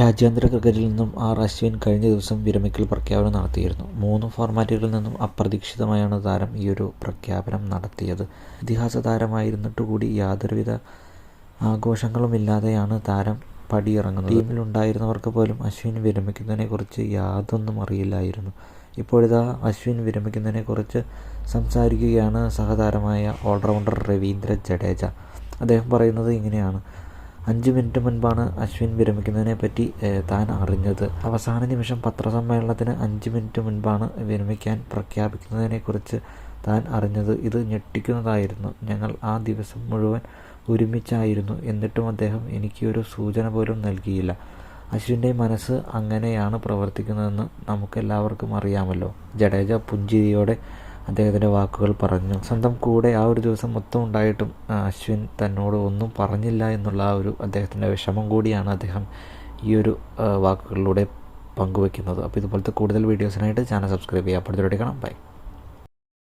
രാജ്യാന്തര ക്രിക്കറ്റിൽ നിന്നും ആർ അശ്വിൻ കഴിഞ്ഞ ദിവസം വിരമിക്കൽ പ്രഖ്യാപനം നടത്തിയിരുന്നു. മൂന്ന് ഫോർമാറ്റുകളിൽ നിന്നും അപ്രതീക്ഷിതമായാണ് താരം ഈയൊരു പ്രഖ്യാപനം നടത്തിയത്. ഇതിഹാസ താരമായിരുന്നിട്ടുകൂടി യാതൊരുവിധ ആഘോഷങ്ങളുമില്ലാതെയാണ് താരം പടിയിറങ്ങുന്നത്. ടീമിലുണ്ടായിരുന്നവർക്ക് പോലും അശ്വിൻ വിരമിക്കുന്നതിനെക്കുറിച്ച് യാതൊന്നും അറിയില്ലായിരുന്നു. ഇപ്പോഴിതാ അശ്വിൻ വിരമിക്കുന്നതിനെക്കുറിച്ച് സംസാരിക്കുകയാണ് സഹതാരമായ ഓൾറൗണ്ടർ രവീന്ദ്ര ജഡേജ. അദ്ദേഹം പറയുന്നത് ഇങ്ങനെയാണ്. അഞ്ച് മിനിറ്റ് മുൻപാണ് അശ്വിൻ വിരമിക്കുന്നതിനെ പറ്റി താൻ അറിഞ്ഞത്. അവസാന നിമിഷം പത്രസമ്മേളനത്തിന് അഞ്ച് മിനിറ്റ് മുൻപാണ് വിരമിക്കാൻ പ്രഖ്യാപിക്കുന്നതിനെക്കുറിച്ച് താൻ അറിഞ്ഞത്. ഇത് ഞെട്ടിക്കുന്നതായിരുന്നു. ഞങ്ങൾ ആ ദിവസം മുഴുവൻ ഒരുമിച്ചായിരുന്നു. എന്നിട്ടും അദ്ദേഹം എനിക്ക് ഒരു സൂചന പോലും നൽകിയില്ല. അശ്വിന്റെ മനസ്സ് അങ്ങനെയാണ് പ്രവർത്തിക്കുന്നതെന്ന് നമുക്കെല്ലാവർക്കും അറിയാമല്ലോ. ജഡേജ പുഞ്ചിരിയോടെ അദ്ദേഹത്തിന്റെ വാക്കുകൾ പറഞ്ഞു. സ്വന്തം കൂടെ ആ ഒരു ദിവസം മൊത്തം ഉണ്ടായിട്ടും അശ്വിൻ തന്നോട് ഒന്നും പറഞ്ഞില്ല എന്നുള്ള ആ ഒരു അദ്ദേഹത്തിന്റെ വിഷമം കൂടിയാണ് അദ്ദേഹം ഈ ഒരു വാക്കുകളിലൂടെ പങ്കുവെക്കുന്നത്. അപ്പോൾ ഇതുപോലത്തെ കൂടുതൽ വീഡിയോസിനായിട്ട് ചാനൽ സബ്സ്ക്രൈബ് ചെയ്യുക. അപ്പോഴത്തെ കാണാം. ബൈ.